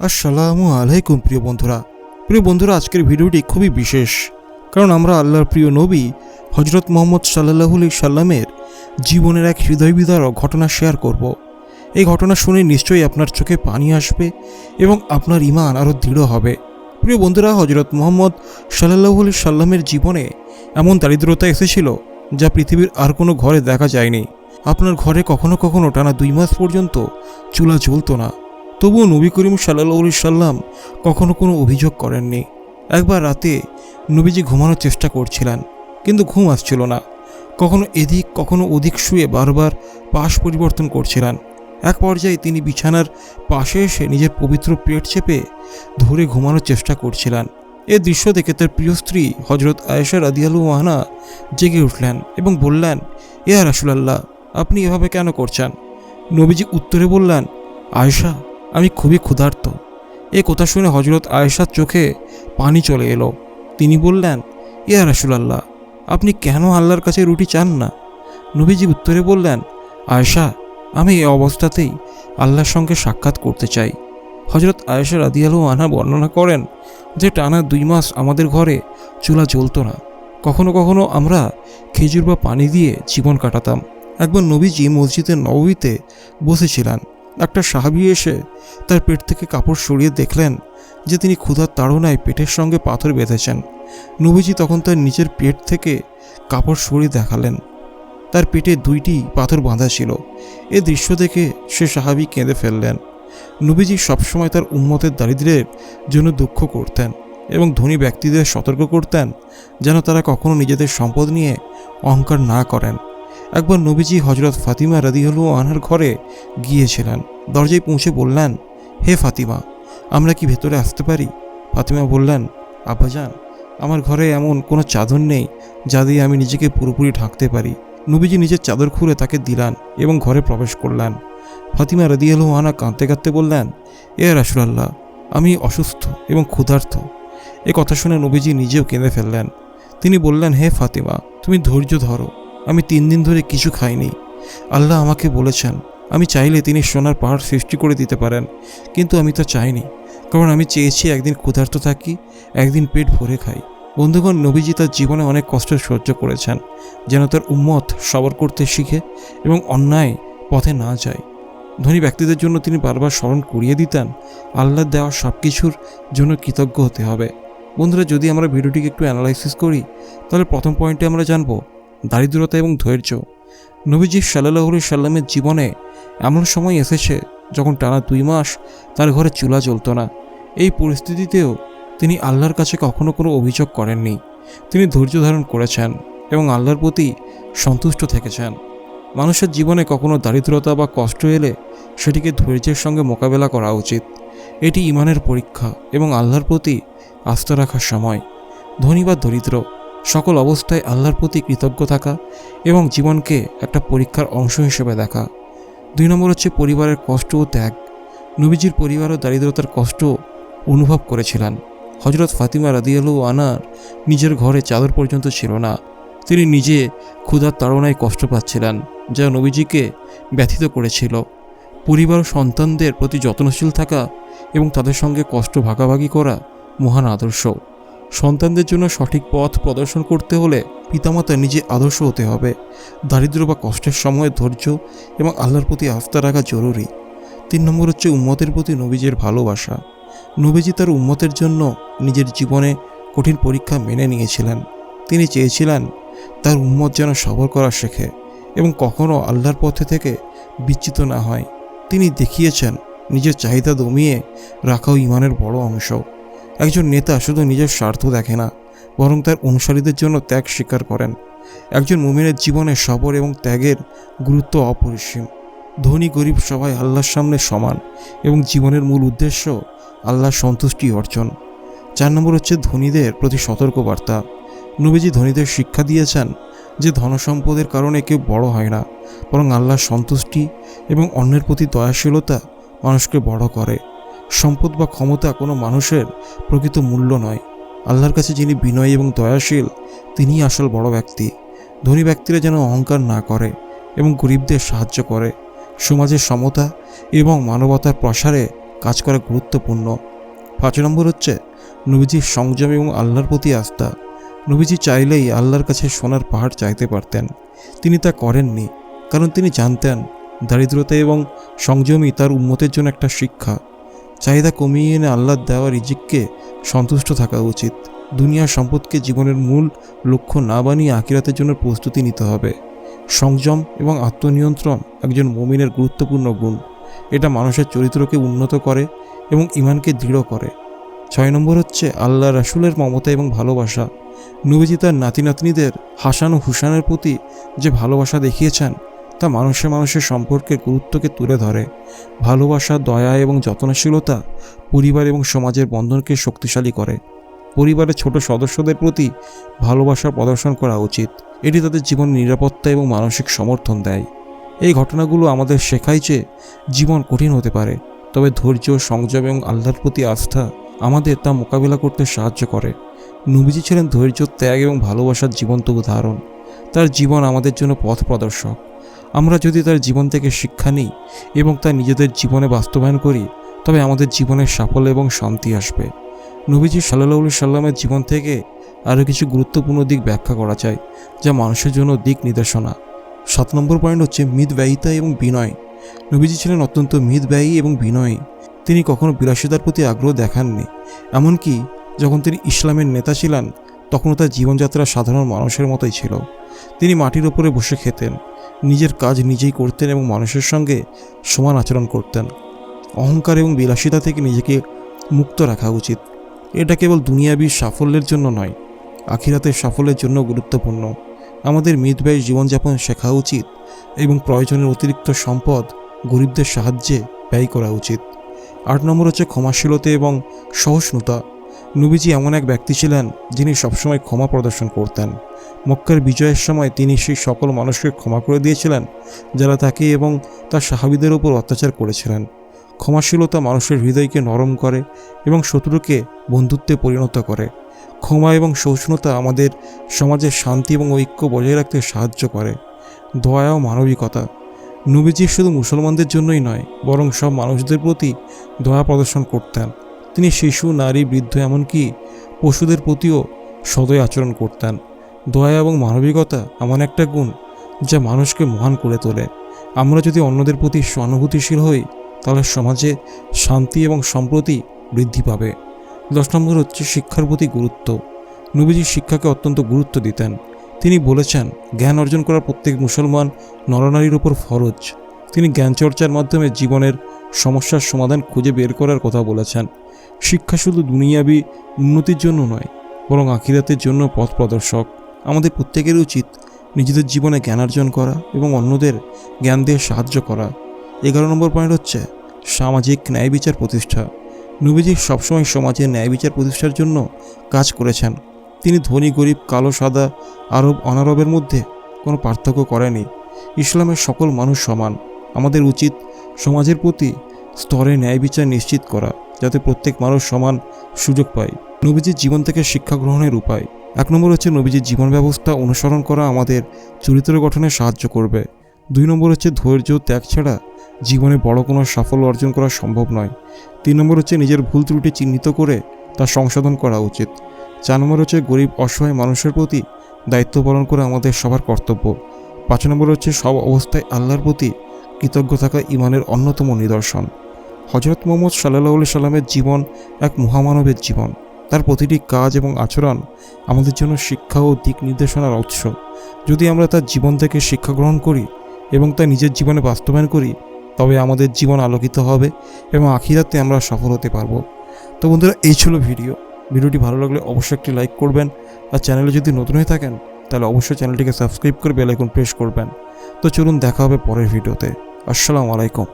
আসসালামু আলাইকুম প্রিয় বন্ধুরা। প্রিয় বন্ধুরা, আজকের ভিডিওটি খুবই বিশেষ। কারণ আমরা আল্লাহর প্রিয় নবী হজরত মোহাম্মদ সাল্লাহুলি সাল্লামের জীবনের এক হৃদয় বিদারক ঘটনা শেয়ার করব। এই ঘটনা শুনে নিশ্চয়ই আপনার চোখে পানি আসবে এবং আপনার ইমান আরও দৃঢ় হবে। প্রিয় বন্ধুরা হজরত মোহাম্মদ সাল্লাহুলি সাল্লামের জীবনে এমন দারিদ্রতা এসেছিল যা পৃথিবীর আর কোনো ঘরে দেখা যায়নি। আপনার ঘরে কখনো কখনো টানা দুই মাস পর্যন্ত চুলা জ্বলতো না। তবুও নবী করিম সাল্লাহ সাল্লাম কখনো কোনো অভিযোগ করেননি। একবার রাতে নবীজি ঘুমানোর চেষ্টা করছিলেন, কিন্তু ঘুম আসছিল না। কখনো এদিক, কখনো ওদিক শুয়ে বারবার পাশ পরিবর্তন করছিলেন। এক পর্যায়ে তিনি বিছানার পাশে এসে নিজের পবিত্র পেট চেপে ধরে ঘুমানোর চেষ্টা করছিলেন। এ দৃশ্য দেখে তার প্রিয় স্ত্রী হজরত আয়েশা রাদিয়ালু ওয়াহানা জেগে উঠলেন এবং বললেন এ ইয়া রাসুলাল্লাহ, আপনি এভাবে কেন করছেন? নবীজি উত্তরে বললেন, আয়েশা আমি খুবই ক্ষুধার্ত। এ কথা শুনে হজরত আয়েশার চোখে পানি চলে এলো। তিনি বললেন, ইয়া রাসুলাল্লাহ, আপনি কেন আল্লাহর কাছে রুটি চান না? নবীজি উত্তরে বললেন, আয়েশা, আমি এই অবস্থাতেই আল্লাহর সঙ্গে সাক্ষাৎ করতে চাই। হজরত আয়েশা রাদিয়ালু আনহা বর্ণনা করেন যে টানা দুই মাস আমাদের ঘরে চুলা জ্বলতো না। কখনো কখনো আমরা খেজুর বা পানি দিয়ে জীবন কাটাতাম। একবার নবীজি মসজিদের নববীতে বসেছিলেন। একটা সাহাবি এসে তার পেট থেকে কাপড় সরিয়ে দেখলেন যে তিনি ক্ষুধার তাড়নায় পেটের সঙ্গে পাথর বেঁধেছেন। নবীজি তখন তার নিচের পেট থেকে কাপড় সরিয়ে দেখালেন। তার পেটে দুইটি পাথর বাঁধা ছিল। এ দৃশ্য দেখে সে সাহাবি কেঁদে ফেললেন। নবীজি সবসময় তার উন্মতের দারিদ্র্যের জন্য দুঃখ করতেন এবং ধনী ব্যক্তিদের সতর্ক করতেন যেন তারা কখনো নিজেদের সম্পদ নিয়ে অহংকার না করেন। একবার নবীজি হজরত ফাতিমা রাদিহলু আনহার ঘরে গিয়েছিলেন। দরজায় পৌঁছে বললেন, হে ফাতিমা, আমরা কি ভেতরে আসতে পারি? ফাতিমা বললেন আব্বাজান আমার ঘরে এমন কোনো চাদর নেই যা দিয়ে আমি নিজেকে পুরোপুরি ঢাকতে পারি। নবীজি নিজের চাদর খুলে তাকে দিলান এবং ঘরে প্রবেশ করলেন। ফাতিমা রাদিয়ালু আনা কাঁদতে কাঁদতে বললেন, এ রাসুলাল্লাহ, আমি অসুস্থ এবং ক্ষুধার্থ এ কথা শুনে নবীজি নিজেও কেঁদে ফেললেন। তিনি বললেন, হে ফাতিমা, তুমি ধৈর্য ধরো। আমি তিন দিন ধরে কিছু খাইনি। আল্লাহ আমাকে বলেছেন, আমি চাইলে তিনি সোনার পাহাড় সৃষ্টি করে দিতে পারেন, কিন্তু আমি তা চাইনি, কারণ আমি চেয়েছি একদিন ক্ষুধার্ত থাকি, একদিন পেট ভরে খাই। বন্ধুগণ, নবীজি তার জীবনে অনেক কষ্ট সহ্য করেছেন, যেন তার উম্মত সবর করতে শিখে এবং অন্যায় পথে না যায়। ধনী ব্যক্তিদের জন্য তিনি বারবার স্মরণ করিয়ে দিতেন আল্লাহ দেওয়া সব কিছুর জন্য কৃতজ্ঞ হতে হবে। বন্ধুরা, যদি আমরা ভিডিওটিকে একটু অ্যানালাইসিস করি, তাহলে প্রথম পয়েন্টে আমরা জানব দারিদ্রতা এবং ধৈর্য। নবীজি সাল্লাহ সাল্লামের জীবনে এমন সময় এসেছে যখন টানা দুই মাস তার ঘরে চুলা জ্বলতো না। এই পরিস্থিতিতেও তিনি আল্লাহর কাছে কখনো কোনো অভিযোগ করেননি। তিনি ধৈর্য ধারণ করেছেন এবং আল্লাহর প্রতি সন্তুষ্ট থেকেছেন। মানুষের জীবনে কখনো দারিদ্রতা বা কষ্ট এলে সেটিকে ধৈর্যের সঙ্গে মোকাবেলা করা উচিত। এটি ইমানের পরীক্ষা এবং আল্লাহর প্রতি আস্থা রাখার সময়। ধনী বা দরিদ্র সকল অবস্থায় আল্লাহর প্রতি কৃতজ্ঞ থাকা এবং জীবনকে একটা পরীক্ষার অংশ হিসেবে দেখা। দুই নম্বর হচ্ছে পরিবারের কষ্ট ও ত্যাগ। নবীজির পরিবারও দারিদ্রতার কষ্ট অনুভব করেছিলেন। হজরত ফাতিমা রাদিয়ালু আনার নিজের ঘরে চাদর পর্যন্ত ছিল না। তিনি নিজে ক্ষুধার তাড়নায় কষ্ট পাচ্ছিলেন, যা নবীজিকে ব্যথিত করেছিল। পরিবার ও সন্তানদের প্রতি যত্নশীল থাকা এবং তাদের সঙ্গে কষ্ট ভাগাভাগি করা মহান আদর্শ। সন্তানদের জন্য সঠিক পথ প্রদর্শন করতে হলে পিতামাতা নিজে আদর্শ হতে হবে। দারিদ্র বা কষ্টের সময় ধৈর্য এবং আল্লাহর প্রতি আস্থা রাখা জরুরি। তিন নম্বর হচ্ছে উম্মতের প্রতি নবীজের ভালোবাসা। নবীজি তার উম্মতের জন্য নিজের জীবনে কঠিন পরীক্ষা মেনে নিয়েছিলেন। তিনি চেয়েছিলেন তার উম্মত যেন সবর করা শেখে এবং কখনও আল্লাহর পথে থেকে বিচ্যুত না হয়। তিনি দেখিয়েছেন, নিজের চাহিদা দমিয়ে রাখাও ইমানের বড় অংশ। একজন নেতা শুধু নিজের স্বার্থ দেখে না, বরং তার অনুসারীদের জন্য ত্যাগ স্বীকার করেন। একজন মুমিনের জীবনে সবর এবং ত্যাগের গুরুত্ব অপরিসীম। ধনী গরিব সবাই আল্লাহর সামনে সমান এবং জীবনের মূল উদ্দেশ্য আল্লাহর সন্তুষ্টি অর্জন। চার নম্বর হচ্ছে ধনীদের প্রতি সতর্কবার্তা। নবীজি ধনীদের শিক্ষা দিয়েছেন যে ধনসম্পদের কারণে কেউ বড় হয় না, বরং আল্লাহর সন্তুষ্টি এবং অন্যের প্রতি দয়াশীলতা মানুষকে বড় করে। সম্পদ বা ক্ষমতা কোনো মানুষের প্রকৃত মূল্য নয়। আল্লাহর কাছে যিনি বিনয় এবং দয়াশীল, তিনিই আসল বড় ব্যক্তি। ধনী ব্যক্তিরা যেন অহংকার না করে এবং গরিবদের সাহায্য করে। সমাজের সমতা এবং মানবতার প্রসারে কাজ করা গুরুত্বপূর্ণ। পাঁচ নম্বর হচ্ছে নবীজির সংযম এবং আল্লাহর প্রতি আস্থা। নবীজি চাইলেই আল্লাহর কাছে সোনার পাহাড় চাইতে পারতেন। তিনি তা করেননি, কারণ তিনি জানতেন, দারিদ্রতা এবং সংযমই তার উন্মতের জন্য একটা শিক্ষা। চাহিদা কমিয়ে এনে আল্লাহর দেওয়া রিজিককে সন্তুষ্ট থাকা উচিত। দুনিয়ার সম্পদকে জীবনের মূল লক্ষ্য না বানিয়ে আকিরাতের জন্য প্রস্তুতি নিতে হবে। সংযম এবং আত্মনিয়ন্ত্রণ একজন মমিনের গুরুত্বপূর্ণ গুণ। এটা মানুষের চরিত্রকে উন্নত করে এবং ইমানকে দৃঢ় করে। ছয় নম্বর হচ্ছে আল্লাহ রাসুলের মমতা এবং ভালোবাসা। নবীজি তার নাতি নাতনিদের হাসান ও হুসানের প্রতি যে ভালোবাসা দেখিয়েছেন তা মানুষে মানুষের সম্পর্কের গুরুত্বকে তুলে ধরে। ভালোবাসা, দয়া এবং যত্নশীলতা পরিবার এবং সমাজের বন্ধনকে শক্তিশালী করে। পরিবারের ছোট সদস্যদের প্রতি ভালোবাসা প্রদর্শন করা উচিত। এটি তাদের জীবন নিরাপত্তা এবং মানসিক সমর্থন দেয়। এই ঘটনাগুলো আমাদের শেখায় যে জীবন কঠিন হতে পারে, তবে ধৈর্য, সংযম এবং আল্লাহর প্রতি আস্থা আমাদের তা মোকাবিলা করতে সাহায্য করে। নবীজি ছিলেন ধৈর্য, ত্যাগ এবং ভালোবাসার জীবন্ত উদাহরণ। তার জীবন আমাদের জন্য পথ প্রদর্শক। আমরা যদি তার জীবন থেকে শিক্ষা নিই এবং তা নিজেদের জীবনে বাস্তবায়ন করি, তবে আমাদের জীবনের সাফল্য এবং শান্তি আসবে। নবীজি সাল্লাহ সাল্লামের জীবন থেকে আরও কিছু গুরুত্বপূর্ণ দিক ব্যাখ্যা করা যায়, যা মানুষের জন্য দিক নির্দেশনা। সাত নম্বর পয়েন্ট হচ্ছে মিতব্যয়িতা এবং বিনয়। নবীজি ছিলেন অত্যন্ত মিতব্যয়ী এবং বিনয়ী। তিনি কখনো বিলাসিতার প্রতি আগ্রহ দেখাননি। এমনকি যখন তিনি ইসলামের নেতা ছিলেন, তখনও তার জীবনযাত্রা সাধারণ মানুষের মতোই ছিল। তিনি মাটির ওপরে বসে খেতেন। নিজের কাজ নিজেই করতেন এবং মানুষের সঙ্গে সমান আচরণ করতেন। অহংকার এবং বিলাসিতা থেকে নিজেকে মুক্ত রাখা উচিত। এটা কেবল দুনিয়াবী সাফল্যের জন্য নয়, আখিরাতের সাফল্যের জন্য গুরুত্বপূর্ণ। আমাদের মিতব্যয়ী জীবনযাপন শেখা উচিত এবং প্রয়োজনের অতিরিক্ত সম্পদ গরিবদের সাহায্যে ব্যয় করা উচিত। আট নম্বর হচ্ছে ক্ষমাশীলতা এবং সহিষ্ণুতা। নবীজি এমন এক ব্যক্তি ছিলেন যিনি সবসময় ক্ষমা প্রদর্শন করতেন। মক্কার বিজয়ের সময় তিনি সেই সকল মানুষকে ক্ষমা করে দিয়েছিলেন, যারা তাকে এবং তার সাহাবিদের ওপর অত্যাচার করেছিলেন। ক্ষমাশীলতা মানুষের হৃদয়কে নরম করে এবং শত্রুকে বন্ধুত্বে পরিণত করে। ক্ষমা এবং সহিষ্ণুতা আমাদের সমাজের শান্তি এবং ঐক্য বজায় রাখতে সাহায্য করে। দয়া ও মানবিকতা। নবীজি শুধু মুসলমানদের জন্যই নয়, বরং সব মানুষদের প্রতি দয়া প্রদর্শন করতেন। তিনি শিশু, নারী, বৃদ্ধ এমনকি পশুদের প্রতিও সদয় আচরণ করতেন। দয়া এবং মানবিকতা এমন একটা গুণ যা মানুষকে মহান করে তোলে। আমরা যদি অন্যদের প্রতি সহানুভূতিশীল হই, তাহলে সমাজে শান্তি এবং সম্প্রতি বৃদ্ধি পাবে। দশ নম্বর হচ্ছে শিক্ষার প্রতি গুরুত্ব। নবীজি শিক্ষাকে অত্যন্ত গুরুত্ব দিতেন। তিনি বলেছেন, জ্ঞান অর্জন করা প্রত্যেক মুসলমান নরনারীর ওপর ফরজ। তিনি জ্ঞান চর্চার মাধ্যমে জীবনের সমস্যার সমাধান খুঁজে বের করার কথা বলেছেন। শিক্ষা শুধু দুনিয়াবি উন্নতির জন্য নয়, বরং আখিরাতের জন্য পথ প্রদর্শক। আমাদের প্রত্যেকের উচিত নিজেদের জীবনে জ্ঞান অর্জন করা এবং অন্যদের জ্ঞান দিয়ে সাহায্য করা। এগারো নম্বর পয়েন্ট হচ্ছে সামাজিক ন্যায় বিচার প্রতিষ্ঠা। নবীজি সবসময় সমাজে ন্যায় বিচার প্রতিষ্ঠার জন্য কাজ করেছেন। তিনি ধনী, গরিব, কালো, সাদা, আরব, অনারবের মধ্যে কোনো পার্থক্য করেনি ইসলামের সকল মানুষ সমান। আমাদের উচিত সমাজের প্রতি স্তরে ন্যায় বিচার নিশ্চিত করা, যাতে প্রত্যেক মানুষ সমান সুযোগ পায়। নবীজির জীবন থেকে শিক্ষা গ্রহণের উপায়। এক নম্বর হচ্ছে নবীজির জীবন ব্যবস্থা অনুসরণ করা আমাদের চরিত্র গঠনে সাহায্য করবে। দুই নম্বর হচ্ছে ধৈর্য ত্যাগ ছাড়া জীবনে বড় কোনো সাফল্য অর্জন করা সম্ভব নয়। তিন নম্বর হচ্ছে নিজের ভুল ত্রুটি চিহ্নিত করে তা সংশোধন করা উচিত। চার নম্বর হচ্ছে গরিব অসহায় মানুষের প্রতি দায়িত্ব পালন করা আমাদের সবার কর্তব্য। পাঁচ নম্বর হচ্ছে সব অবস্থায় আল্লাহর প্রতি কৃতজ্ঞ থাকা ইমানের অন্যতম নিদর্শন। হজরত মোহাম্মদ সাল্লাহ সাল্লামের জীবন এক মহামানবের জীবন। তার প্রতিটি কাজ এবং আচরণ আমাদের জন্য শিক্ষা ও দিক নির্দেশনার উৎস। যদি আমরা তার জীবন থেকে শিক্ষা গ্রহণ করি এবং তা নিজের জীবনে বাস্তবায়ন করি, তবে আমাদের জীবন আলোকিত হবে এবং আখিরাতে আমরা সফল হতে পারব। তো বন্ধুরা, এই ছিল ভিডিও। ভিডিওটি ভালো লাগলে অবশ্যই একটি লাইক করবেন। আর চ্যানেলে যদি নতুন হয়ে থাকেন, তাহলে অবশ্যই চ্যানেলটিকে সাবস্ক্রাইব করে বেল আইকন প্রেস করবেন। তো চলুন দেখা হবে পরের ভিডিওতে। আসসালামু আলাইকুম।